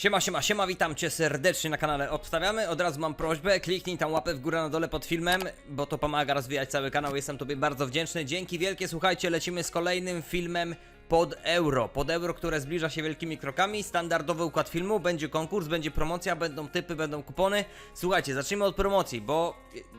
Siema, siema, siema, witam cię serdecznie na kanale Obstawiamy. Od razu mam prośbę, kliknij tam łapę w górę na dole pod filmem, bo to pomaga rozwijać cały kanał. Jestem tobie bardzo wdzięczny. Dzięki wielkie, słuchajcie, lecimy z kolejnym filmem pod euro. Pod euro, które zbliża się wielkimi krokami. Standardowy układ filmu, będzie konkurs, będzie promocja, będą typy, będą kupony. Słuchajcie, zacznijmy od promocji, bo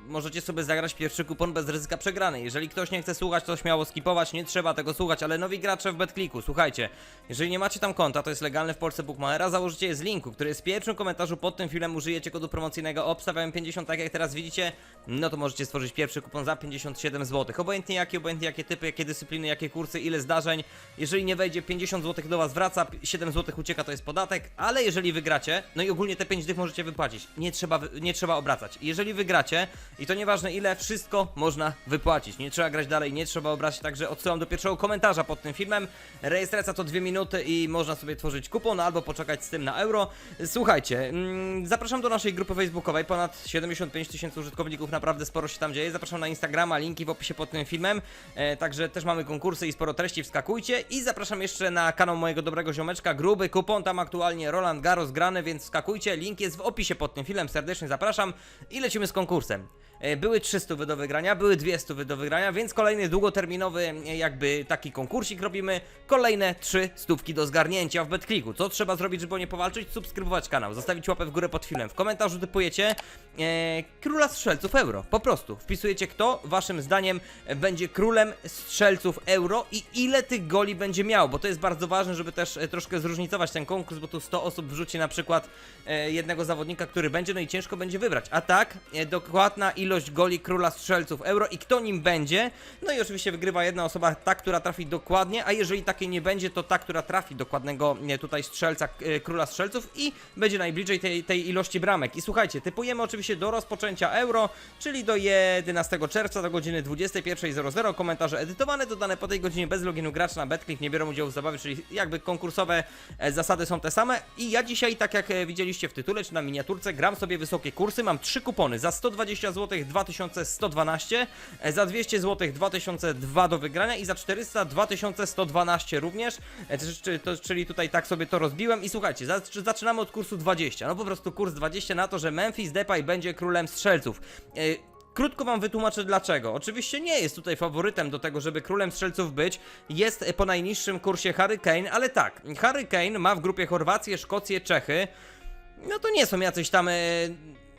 możecie sobie zagrać pierwszy kupon bez ryzyka przegranej. Jeżeli ktoś nie chce słuchać, to śmiało skipować, nie trzeba tego słuchać, ale nowi gracze w BetClicku, słuchajcie, jeżeli nie macie tam konta, to jest legalne w Polsce Bookmachera, założycie je z linku, który jest w pierwszym komentarzu pod tym filmem, użyjecie kodu promocyjnego obstawiałem 50, tak jak teraz widzicie, no to możecie stworzyć pierwszy kupon za 57 zł. Obojętnie jakie, obojętnie jakie typy, jakie dyscypliny, jakie kursy, ile zdarzeń. Jeżeli nie wejdzie 50 zł do was wraca, 7 zł ucieka, to jest podatek, ale jeżeli wygracie, no i ogólnie te 5 dych możecie wypłacić. Nie trzeba, nie trzeba obracać. Jeżeli wygracie, i to nieważne ile, wszystko można wypłacić. Nie trzeba grać dalej, nie trzeba obracać, także odsyłam do pierwszego komentarza pod tym filmem. Rejestracja to 2 minuty i można sobie tworzyć kupon albo poczekać z tym na euro. Słuchajcie, mm, zapraszam do naszej grupy facebookowej, ponad 75 tysięcy użytkowników, naprawdę sporo się tam dzieje. Zapraszam na Instagrama, linki w opisie pod tym filmem. E, także też mamy konkursy i sporo treści, wskakujcie. I zapraszam jeszcze na kanał mojego dobrego ziomeczka, gruby kupon, tam aktualnie Roland Garros grany, więc wskakujcie. Link jest w opisie pod tym filmem, serdecznie zapraszam i lecimy z konkursem. E, Były 300 wy do wygrania, były 200 wy do wygrania, więc kolejny długoterminowy e, jakby taki konkursik robimy. Kolejne 3 stówki do zgarnięcia w BetClicku. Co trzeba zrobić, żeby o nie powalczyć? Subskrybować kanał, zostawić łapę w górę pod filmem. W komentarzu typujecie e, króla strzelców euro. Po prostu wpisujecie kto waszym zdaniem będzie królem strzelców euro i ile tych goli będzie miał, bo to jest bardzo ważne, żeby też e, troszkę zróżnicować ten konkurs, bo tu 100 osób wrzuci na przykład e, jednego zawodnika, który będzie, no i ciężko będzie wybrać. A tak, e, dokładna ilość goli króla strzelców euro i kto nim będzie, no i oczywiście wygrywa jedna osoba, ta, która trafi dokładnie, a jeżeli takiej nie będzie, to ta, która trafi dokładnego tutaj strzelca, króla strzelców i będzie najbliżej tej, tej ilości bramek. I słuchajcie, typujemy oczywiście do rozpoczęcia euro, czyli do 11 czerwca do godziny 21.00. Komentarze edytowane, dodane po tej godzinie bez loginu gracz na BetClick nie biorą udziału w zabawie, czyli jakby konkursowe e, zasady są te same. I ja dzisiaj, tak jak e, widzieliście w tytule czy na miniaturce, gram sobie wysokie kursy. Mam trzy kupony za 120 zł 2112, e, za 200 zł 2002 do wygrania i za 400 2112 również. E, Czyli tutaj tak sobie to rozbiłem. I słuchajcie, zac- zaczynamy od kursu 20. No po prostu kurs 20 na to, że Memphis Depay będzie królem strzelców. Krótko wam wytłumaczę dlaczego. Oczywiście nie jest tutaj faworytem do tego, żeby królem strzelców być. Jest e, po najniższym kursie Harry Kane, ale tak, Harry Kane ma w grupie Chorwację, Szkocję, Czechy. No to nie są jacyś tam e,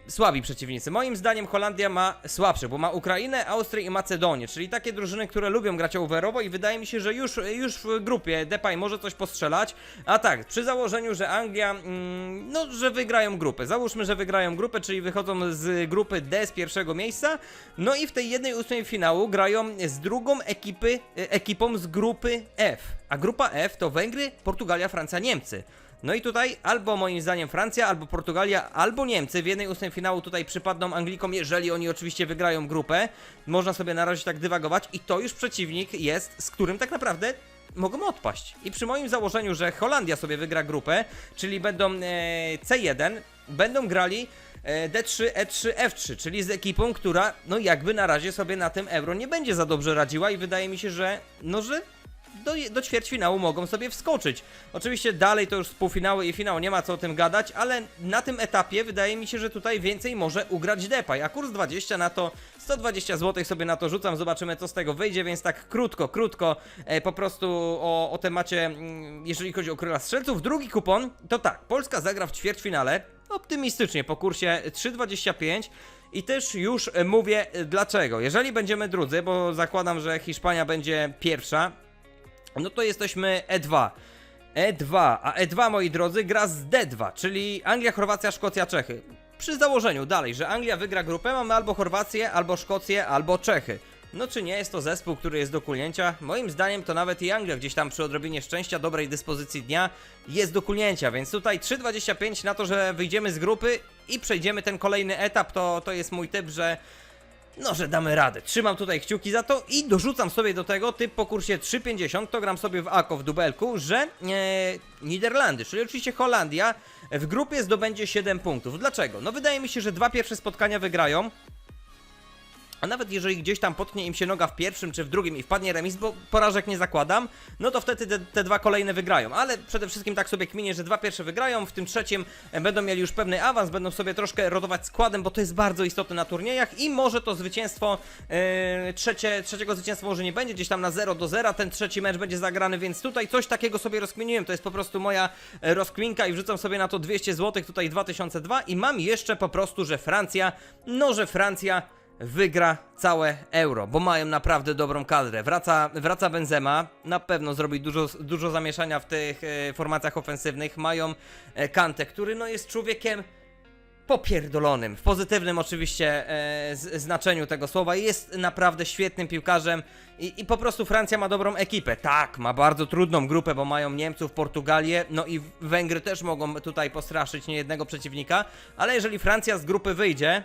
słabi przeciwnicy. Moim zdaniem Holandia ma słabszych, bo ma Ukrainę, Austrię i Macedonię, czyli takie drużyny, które lubią grać overowo i wydaje mi się, że już, już w grupie Depay może coś postrzelać. A tak, przy założeniu, że Anglia, mm, no, że wygrają grupę. Załóżmy, że wygrają grupę, czyli wychodzą z grupy D z pierwszego miejsca. No i w tej jednej ósmej finału grają z drugą ekipy, e, ekipą z grupy F. A grupa F to Węgry, Portugalia, Francja, Niemcy. No i tutaj albo moim zdaniem Francja, albo Portugalia, albo Niemcy w jednej ósmej finału tutaj przypadną Anglikom, jeżeli oni oczywiście wygrają grupę. Można sobie na razie tak dywagować i to już przeciwnik jest, z którym tak naprawdę mogą odpaść. I przy moim założeniu, że Holandia sobie wygra grupę, czyli będą e, C1, będą grali e, D3, E3, F3, czyli z ekipą, która no jakby na razie sobie na tym euro nie będzie za dobrze radziła i wydaje mi się, że no że do, do ćwierćfinału mogą sobie wskoczyć. Oczywiście dalej to już półfinały i finał, nie ma co o tym gadać, ale na tym etapie wydaje mi się, że tutaj więcej może ugrać Depay, a kurs 20 na to 120 zł sobie na to rzucam, zobaczymy co z tego wyjdzie, więc tak krótko, krótko e, po prostu o, o temacie, mm, jeżeli chodzi o króla strzelców. Drugi kupon to tak, Polska zagra w ćwierćfinale, optymistycznie po kursie 3,25 i też już mówię e, dlaczego. Jeżeli będziemy drudzy, bo zakładam, że Hiszpania będzie pierwsza, no to jesteśmy E2. E2, a E2 moi drodzy gra z D2, czyli Anglia, Chorwacja, Szkocja, Czechy. Przy założeniu dalej, że Anglia wygra grupę, mamy albo Chorwację, albo Szkocję, albo Czechy. No czy nie jest to zespół, który jest do kulnięcia? Moim zdaniem to nawet i Anglia gdzieś tam przy odrobinie szczęścia, dobrej dyspozycji dnia jest do kulnięcia, więc tutaj 3,25 na to, że wyjdziemy z grupy i przejdziemy ten kolejny etap, to, to jest mój typ, że no, że damy radę. Trzymam tutaj kciuki za to i dorzucam sobie do tego typ po kursie 3,50, to gram sobie w AKO w dubelku, że e, Niderlandy, czyli oczywiście Holandia, w grupie zdobędzie 7 punktów. Dlaczego? No wydaje mi się, że dwa pierwsze spotkania wygrają. A nawet jeżeli gdzieś tam potnie im się noga w pierwszym czy w drugim i wpadnie remis, bo porażek nie zakładam, no to wtedy te, te dwa kolejne wygrają. Ale przede wszystkim tak sobie kminię, że dwa pierwsze wygrają, w tym trzecim będą mieli już pewny awans, będą sobie troszkę rotować składem, bo to jest bardzo istotne na turniejach i może to zwycięstwo, e, trzecie, trzeciego zwycięstwa może nie będzie, gdzieś tam na 0 do 0, ten trzeci mecz będzie zagrany, więc tutaj coś takiego sobie rozkminiłem, to jest po prostu moja e, rozkminka i wrzucam sobie na to 200 zł, tutaj 2002 i mam jeszcze po prostu, że Francja, no że Francja wygra całe euro, bo mają naprawdę dobrą kadrę. Wraca, wraca Benzema, na pewno zrobi dużo, dużo zamieszania w tych e, formacjach ofensywnych. Mają e, Kante, który no jest człowiekiem popierdolonym, w pozytywnym oczywiście e, z, znaczeniu tego słowa. Jest naprawdę świetnym piłkarzem i, i po prostu Francja ma dobrą ekipę. Tak, ma bardzo trudną grupę, bo mają Niemców, Portugalię, no i Węgry też mogą tutaj postraszyć niejednego przeciwnika, ale jeżeli Francja z grupy wyjdzie,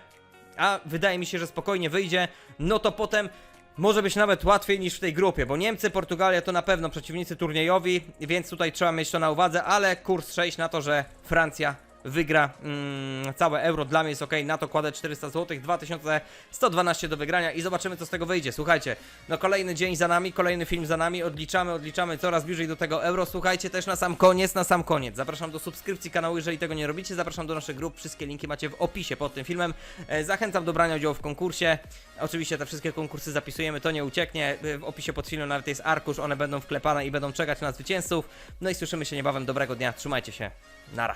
a wydaje mi się, że spokojnie wyjdzie, no to potem może być nawet łatwiej niż w tej grupie, bo Niemcy, Portugalia to na pewno przeciwnicy turniejowi, więc tutaj trzeba mieć to na uwadze, ale kurs 6 na to, że Francja wygra mm, całe euro, dla mnie jest ok, na to kładę 400 zł, 2112 do wygrania i zobaczymy co z tego wyjdzie. Słuchajcie, no kolejny dzień za nami, kolejny film za nami, odliczamy, odliczamy coraz bliżej do tego euro. Słuchajcie też na sam koniec, na sam koniec. Zapraszam do subskrypcji kanału, jeżeli tego nie robicie, zapraszam do naszych grup, wszystkie linki macie w opisie pod tym filmem. E, zachęcam do brania udziału w konkursie. Oczywiście te wszystkie konkursy zapisujemy, to nie ucieknie. E, W opisie pod filmem nawet jest arkusz, one będą wklepane i będą czekać na zwycięzców. No i słyszymy się niebawem, dobrego dnia, trzymajcie się, nara.